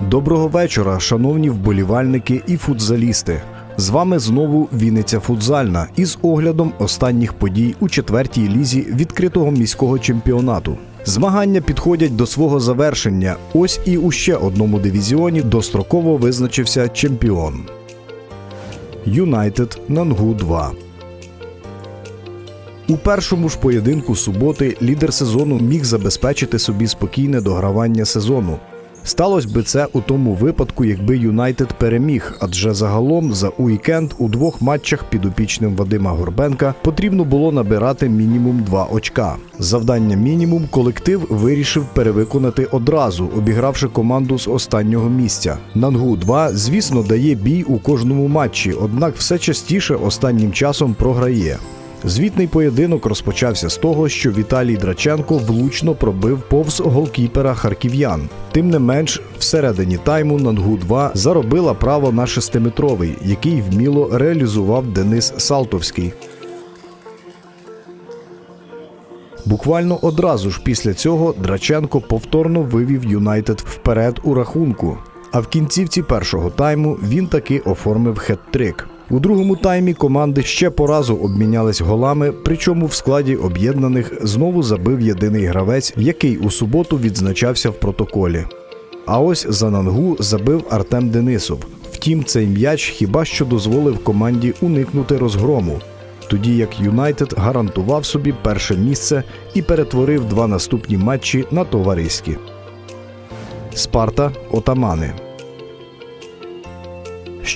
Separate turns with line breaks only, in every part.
Доброго вечора, шановні вболівальники і футзалісти. З вами знову Вінниця Футзальна із оглядом останніх подій у четвертій лізі відкритого міського чемпіонату. Змагання підходять до свого завершення. Ось і у ще одному дивізіоні достроково визначився чемпіон. Юнайтед Нангу 2 у першому ж поєдинку суботи лідер сезону міг забезпечити собі спокійне догравання сезону. Сталося би це у тому випадку, якби Юнайтед переміг, адже загалом за уікенд у двох матчах підопічним Вадима Горбенка потрібно було набирати мінімум два очка. Завдання мінімум колектив вирішив перевиконати одразу, обігравши команду з останнього місця. Нангу 2 звісно, дає бій у кожному матчі, однак все частіше останнім часом програє. Звітний поєдинок розпочався з того, що Віталій Драченко влучно пробив повз голкіпера харків'ян. Тим не менш, всередині тайму Нангу 2 заробила право на шестиметровий, який вміло реалізував Денис Салтовський. Буквально одразу ж після цього Драченко повторно вивів Юнайтед вперед у рахунку. А в кінцівці першого тайму він таки оформив хет-трик. У другому таймі команди ще по разу обмінялись голами, причому в складі об'єднаних знову забив єдиний гравець, який у суботу відзначався в протоколі. А ось за нангу забив Артем Денисов. Втім, цей м'яч хіба що дозволив команді уникнути розгрому, тоді як Юнайтед гарантував собі перше місце і перетворив два наступні матчі на товариські. Спарта Отамани.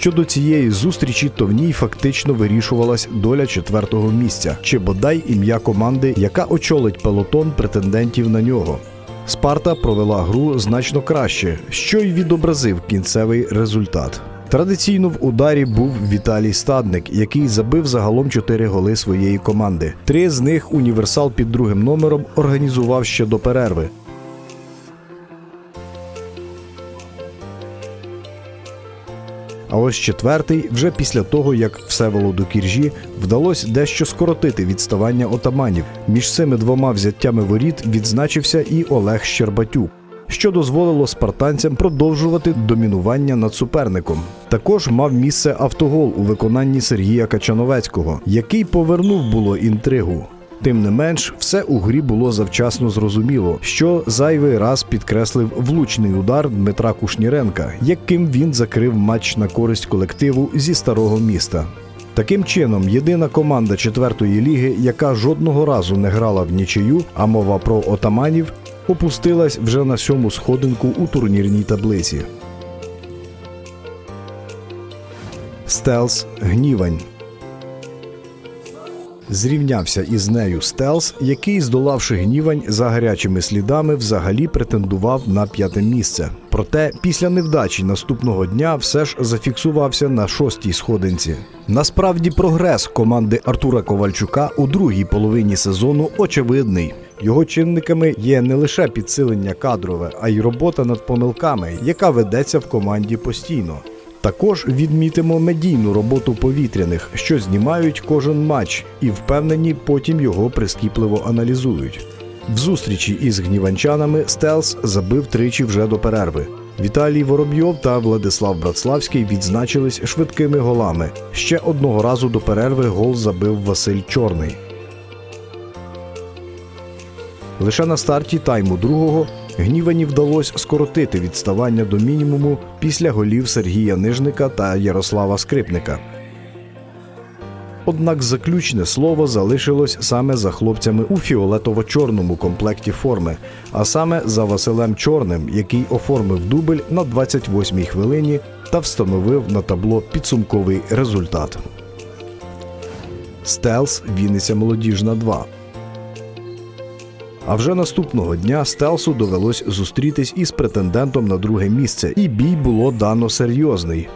Щодо цієї зустрічі, то в ній фактично вирішувалась доля четвертого місця чи бодай ім'я команди, яка очолить пелотон претендентів на нього. Спарта провела гру значно краще, що й відобразив кінцевий результат. Традиційно в ударі був Віталій Стадник, який забив загалом 4 голи своєї команди. Три з них універсал під другим номером організував ще до перерви. А ось четвертий, вже після того, як Всеволоду Кіржі вдалося дещо скоротити відставання отаманів. Між цими двома взяттями воріт відзначився і Олег Щербатюк. Що дозволило спартанцям продовжувати домінування над суперником. Також мав місце автогол у виконанні Сергія Качановецького, який повернув було інтригу. Тим не менш, все у грі було завчасно зрозуміло, що зайвий раз підкреслив влучний удар Дмитра Кушніренка, яким він закрив матч на користь колективу зі старого міста. Таким чином, єдина команда четвертої ліги, яка жодного разу не грала в нічию, а мова про отаманів, опустилась вже на сьому сходинку у турнірній таблиці. Стелс Гнівань Зрівнявся із нею Стелс, який, здолавши гнівань за гарячими слідами, взагалі претендував на п'яте місце. Проте після невдачі наступного дня все ж зафіксувався на шостій сходинці. Насправді, прогрес команди Артура Ковальчука у другій половині сезону очевидний. Його чинниками є не лише підсилення кадрове, а й робота над помилками, яка ведеться в команді постійно. Також відмітимо медійну роботу повітряних, що знімають кожен матч і впевнені, потім його прискіпливо аналізують. В зустрічі із гніванчанами Стелс забив тричі вже до перерви. Віталій Воробйов та Владислав Братславський відзначились швидкими голами. Ще одного разу до перерви гол забив Василь Чорний. Лише на старті тайму другого Гнівані вдалося скоротити відставання до мінімуму після голів Сергія Нижника та Ярослава Скрипника. Однак заключне слово залишилось саме за хлопцями у фіолетово-чорному комплекті форми, а саме за Василем Чорним, який оформив дубль на 28-й хвилині та встановив на табло підсумковий результат. Стелс Вінниця Молодіжна 2 а вже наступного дня Стелсу довелось зустрітись із претендентом на друге місце, і бій було дано серйозний.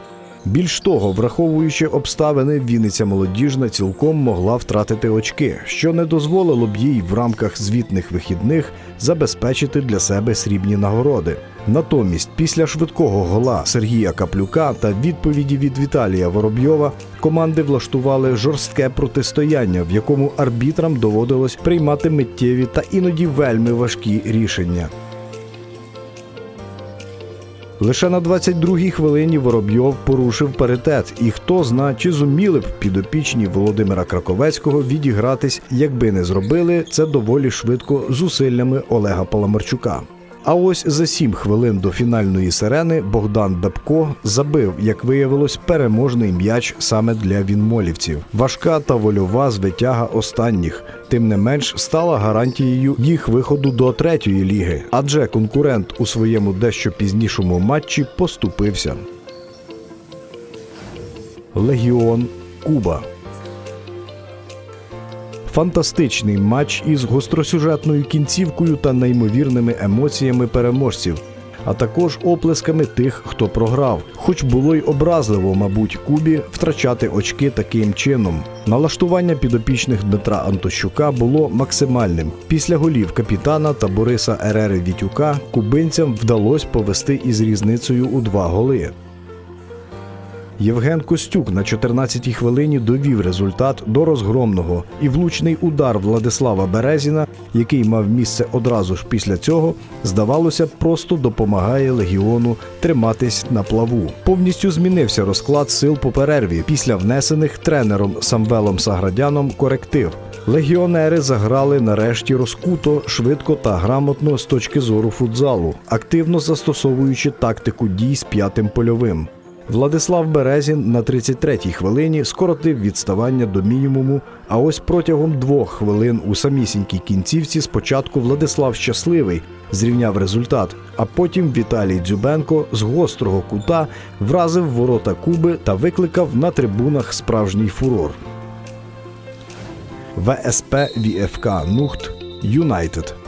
Більш того, враховуючи обставини, Вінниця молодіжна цілком могла втратити очки, що не дозволило б їй в рамках звітних вихідних забезпечити для себе срібні нагороди. Натомість, після швидкого гола Сергія Каплюка та відповіді від Віталія Воробйова, команди влаштували жорстке протистояння, в якому арбітрам доводилось приймати миттєві та іноді вельми важкі рішення. Лише на 22-й хвилині Воробйов порушив паритет, і хто зна, чи зуміли б підопічні Володимира Краковецького відігратись, якби не зробили це доволі швидко зусиллями Олега Паламарчука. А ось за сім хвилин до фінальної сирени Богдан Бебко забив, як виявилось, переможний м'яч саме для вінмолівців. Важка та вольова звитяга останніх, тим не менш стала гарантією їх виходу до третьої ліги, адже конкурент у своєму дещо пізнішому матчі поступився. Легіон Куба. Фантастичний матч із гостросюжетною кінцівкою та неймовірними емоціями переможців, а також оплесками тих, хто програв. Хоч було й образливо, мабуть, Кубі втрачати очки таким чином. Налаштування підопічних Дмитра Антощука було максимальним. Після голів капітана та Бориса Ерери Вітюка кубинцям вдалося повести із різницею у два голи. Євген Костюк на 14-й хвилині довів результат до розгромного, і влучний удар Владислава Березіна, який мав місце одразу ж після цього, здавалося, просто допомагає легіону триматись на плаву. Повністю змінився розклад сил по перерві після внесених тренером Самвелом Саградяном коректив. Легіонери заграли нарешті розкуто, швидко та грамотно з точки зору футзалу, активно застосовуючи тактику дій з п'ятим польовим. Владислав Березін на 33-й хвилині скоротив відставання до мінімуму. А ось протягом двох хвилин у самісінькій кінцівці спочатку Владислав Щасливий зрівняв результат, а потім Віталій Дзюбенко з гострого кута вразив ворота Куби та викликав на трибунах справжній фурор. ВСП ВІФК Нухт Юнайтед.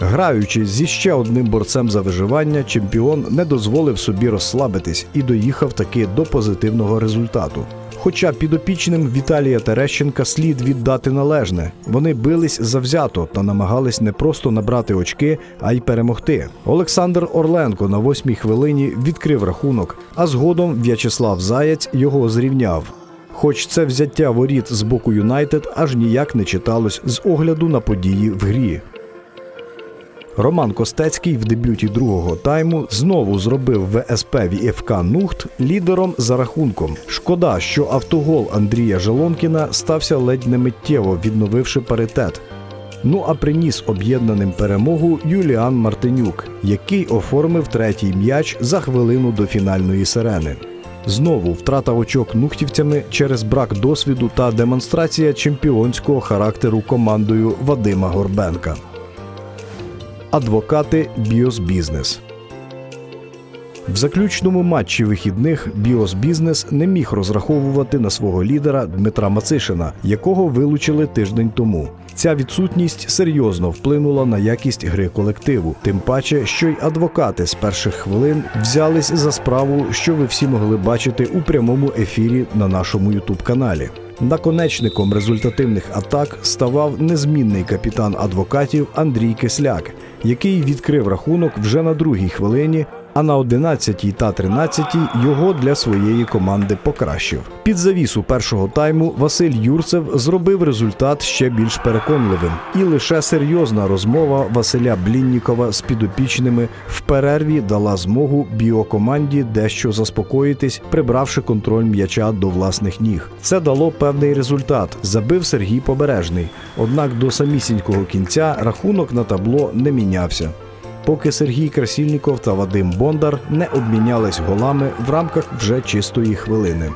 Граючи зі ще одним борцем за виживання, чемпіон не дозволив собі розслабитись і доїхав таки до позитивного результату. Хоча підопічним Віталія Терещенка слід віддати належне, вони бились завзято та намагались не просто набрати очки, а й перемогти. Олександр Орленко на восьмій хвилині відкрив рахунок, а згодом В'ячеслав Заєць його зрівняв. Хоч це взяття воріт з боку Юнайтед аж ніяк не читалось з огляду на події в грі. Роман Костецький в дебюті другого тайму знову зробив ВСП ВІФК Нухт лідером за рахунком. Шкода, що автогол Андрія Желонкіна стався ледь не миттєво, відновивши паритет. Ну а приніс об'єднаним перемогу Юліан Мартинюк, який оформив третій м'яч за хвилину до фінальної сирени. Знову втрата очок нухтівцями через брак досвіду та демонстрація чемпіонського характеру командою Вадима Горбенка. Адвокати Біос Бізнес. В заключному матчі вихідних Біос Бізнес не міг розраховувати на свого лідера Дмитра Мацишина, якого вилучили тиждень тому. Ця відсутність серйозно вплинула на якість гри колективу, тим паче, що й адвокати з перших хвилин взялись за справу, що ви всі могли бачити у прямому ефірі на нашому ютуб-каналі. Наконечником результативних атак ставав незмінний капітан адвокатів Андрій Кисляк, який відкрив рахунок вже на другій хвилині, а на 11 та 13 його для своєї команди покращив. Під завісу першого тайму Василь Юрцев зробив результат ще більш переконливим, і лише серйозна розмова Василя Бліннікова з підопічними в перерві дала змогу біокоманді дещо заспокоїтись, прибравши контроль м'яча до власних ніг. Це дало певний результат. Забив Сергій Побережний. Однак до самісінького кінця рахунок на табло не мінявся поки Сергій Красільніков та Вадим Бондар не обмінялись голами в рамках вже чистої хвилини.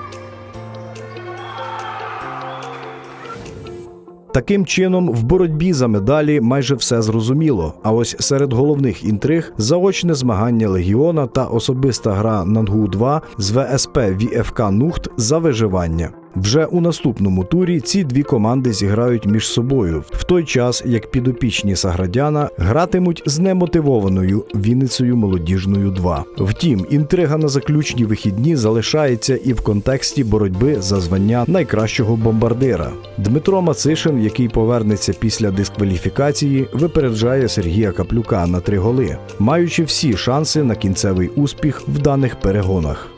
Таким чином, в боротьбі за медалі майже все зрозуміло. А ось серед головних інтриг заочне змагання легіона та особиста гра Нангу 2 з ВСП ВІФК Нухт за виживання. Вже у наступному турі ці дві команди зіграють між собою, в той час як підопічні Саградяна гратимуть з немотивованою Вінницею молодіжною 2. Втім, інтрига на заключні вихідні залишається і в контексті боротьби за звання найкращого бомбардира. Дмитро Мацишин, який повернеться після дискваліфікації, випереджає Сергія Каплюка на три голи, маючи всі шанси на кінцевий успіх в даних перегонах.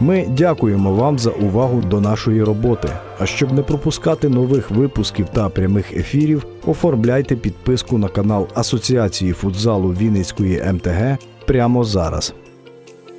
Ми дякуємо вам за увагу до нашої роботи. А щоб не пропускати нових випусків та прямих ефірів, оформляйте підписку на канал Асоціації футзалу Вінницької МТГ прямо зараз.